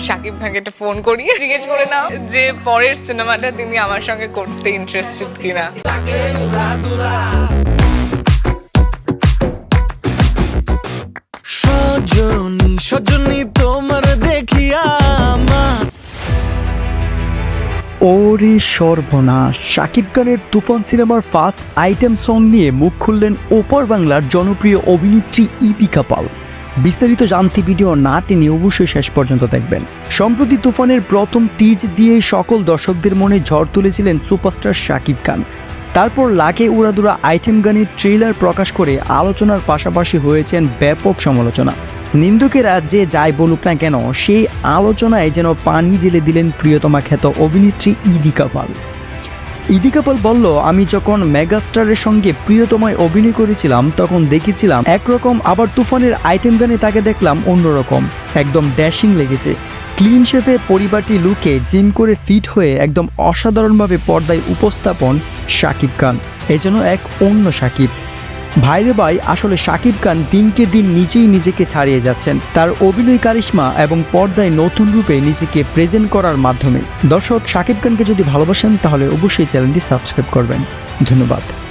সাকিব ভাইকে একটা ফোন করি জিজ্ঞেস করে নাও যে পরের সিনেমাটা তিনি আমার সঙ্গে করতে ইন্টারেস্টেড কিনা। সজনী সজনী তোমার দেখিয়া ওরে সর্বনাশ শাকিব খানের তুফান সিনেমার ফার্স্ট আইটেম সং নিয়ে মুখ খুললেন ওপর বাংলার জনপ্রিয় অভিনেত্রী ইদিকা পাল। বিস্তারিত জানতে ভিডিও না টেনে অবশ্যই শেষ পর্যন্ত দেখবেন। সম্প্রতি তুফানের প্রথম টিজ দিয়ে সকল দর্শকদের মনে ঝড় তুলেছিলেন সুপারস্টার শাকিব খান। তারপর লাকে উড়াদুরা আইটেম গানের ট্রেলার প্রকাশ করে আলোচনার পাশাপাশি হয়েছেন ব্যাপক সমালোচনা। নিন্দুকেরা যে যাই বলুক না কেন, সেই আলোচনায় যেন পানি ঢেলে দিলেন প্রিয়তমা খ্যাত অভিনেত্রী ইদিকা পাল। ইদিকা পাল বলল, আমি যখন মেগাস্টারের সঙ্গে প্রিয়তমায় অভিনয় করেছিলাম, তখন দেখেছিলাম একরকম, আবার তুফানের আইটেম গানে তাকে দেখলাম অন্যরকম। একদম ড্যাশিং লেগেছে। ক্লিন শেফে পরিবারটি লুকে জিম করে ফিট হয়ে একদম অসাধারণভাবে পর্দায় উপস্থাপন শাকিব খান। এজন্য এক অন্য শাকিব। ভাইরে ভাই, আসলে শাকিব খান দিনকে দিন নিজেই নিজেকে ছাড়িয়ে যাচ্ছেন। তার অভিনয় কারিশ্মা এবং পর্দায় নতুন রূপে নিজেকে প্রেজেন্ট করার মাধ্যমে। দর্শক, শাকিব খানকে যদি ভালোবাসেন, তাহলে অবশ্যই চ্যানেলটি সাবস্ক্রাইব করবেন। ধন্যবাদ।